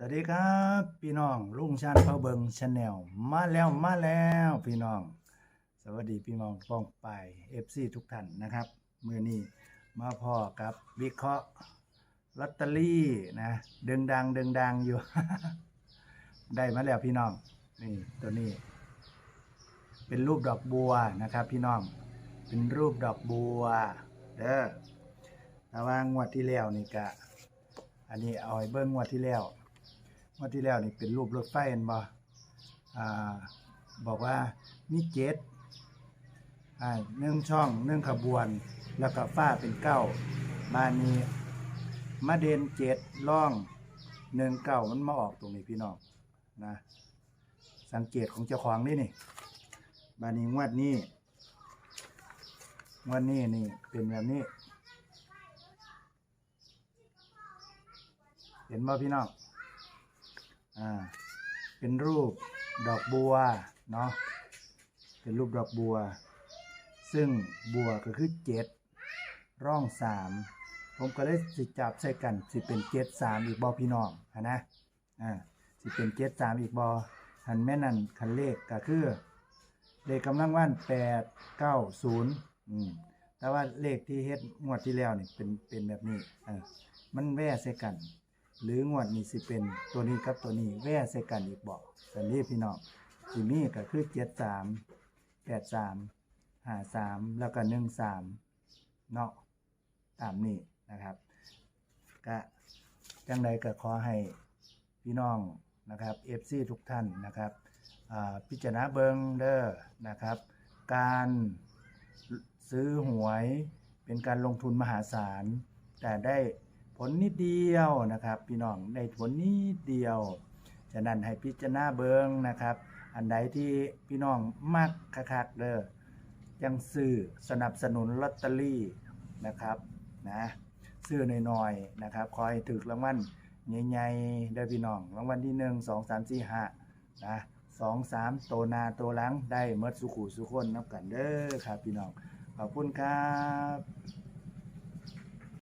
สวัสดีครับ พี่น้องลุงชาญเผาเบิงชาแนลมาแล้วมาแล้วพี่น้อง สวัสดีพี่น้องป้องไปเอฟซีทุกท่านนะครับมือนี้มาพ่อกับวิเคราะห์ลอตเตอรี่นะเดึงดังเดึงดังอยู่ ได้มาแล้วพี่น้องนี่ตัวนี้ เป็นรูปดอกบัวนะครับ พี่น้องเป็นรูปดอกบัวเด้อแต่ว่างวดที่แล้วนี่กะอันนี้เอาไว้เบิ้งงวดที่แล้ว งวดที่แล้วนี่เป็นรูปรถไฟเห็นบ่อ่าบอกว่ามีเจ็ดอ่าหนึ่งช่องหนึ่งขบวน แล้วก็ฟ้าเป็นเก้าบานนี้มาเดนเจ็ดล่องหนึ่งเก้ามันมาออกตรงนี้พี่น้องนะสังเกตของเจ้าของนี่นี่บานนี้งวดนี้งวดนี้นี่เป็นแบบนี้ เห็นบ่พี่น้อง อ่าเป็นรูปดอกบัวเนาะเป็นรูปดอกบัว ซึ่งบัวก็คือเจ็ดร่องสามผมก็เลยสิจับใส่กันสิเป็นเจ็ดสามอีกบอพี่น้องอะนะอ่าสิเป็นเจ็ดสามอีกบอหันแม่นั่นคันเลขก็คือ เลขกำลังว่านแปดเก้าศูนย์อืมแต่ว่าเลขที่เฮ็ดงวดที่แล้วนี่เป็นเป็นแบบนี้เออมันแว่ใส่กัน หรืองวดนี้สิเป็นตัวนี้กับตัวนี้แว่ใส่กันอีกบอกกันนี้พี่น้องสิมีก็คือเจ็ดสามแปดสามห้าสามแล้วก็หนึ่งสามเนาะตามนี้นะครับก็จังใดก็ขอให้พี่น้องนะครับเอฟซีทุกท่านนะครับพิจารณาเบิงเด้อนะครับ การซื้อหวยเป็นการลงทุนมหาศาล แต่ได้ ผลนิดเดียวนะครับ พี่น้องได้ผลนิดเดียว ฉะนั้นให้พิจารณาเบิงนะครับ อันใดที่พี่น้องมักคักๆเด้อยังซื้อสนับสนุนลอตเตอรี่นะครับนะซื้อหน้อยๆนะครับคอยถึกรางวัลใหญ่ๆได้พี่น้องรางวัลที่หนึ่งสองสามสี่ห้านะสองสามโตนาโตลังได้เมดสุขุสุคนนับกันเด้อครับพี่น้องขอบคุณครับ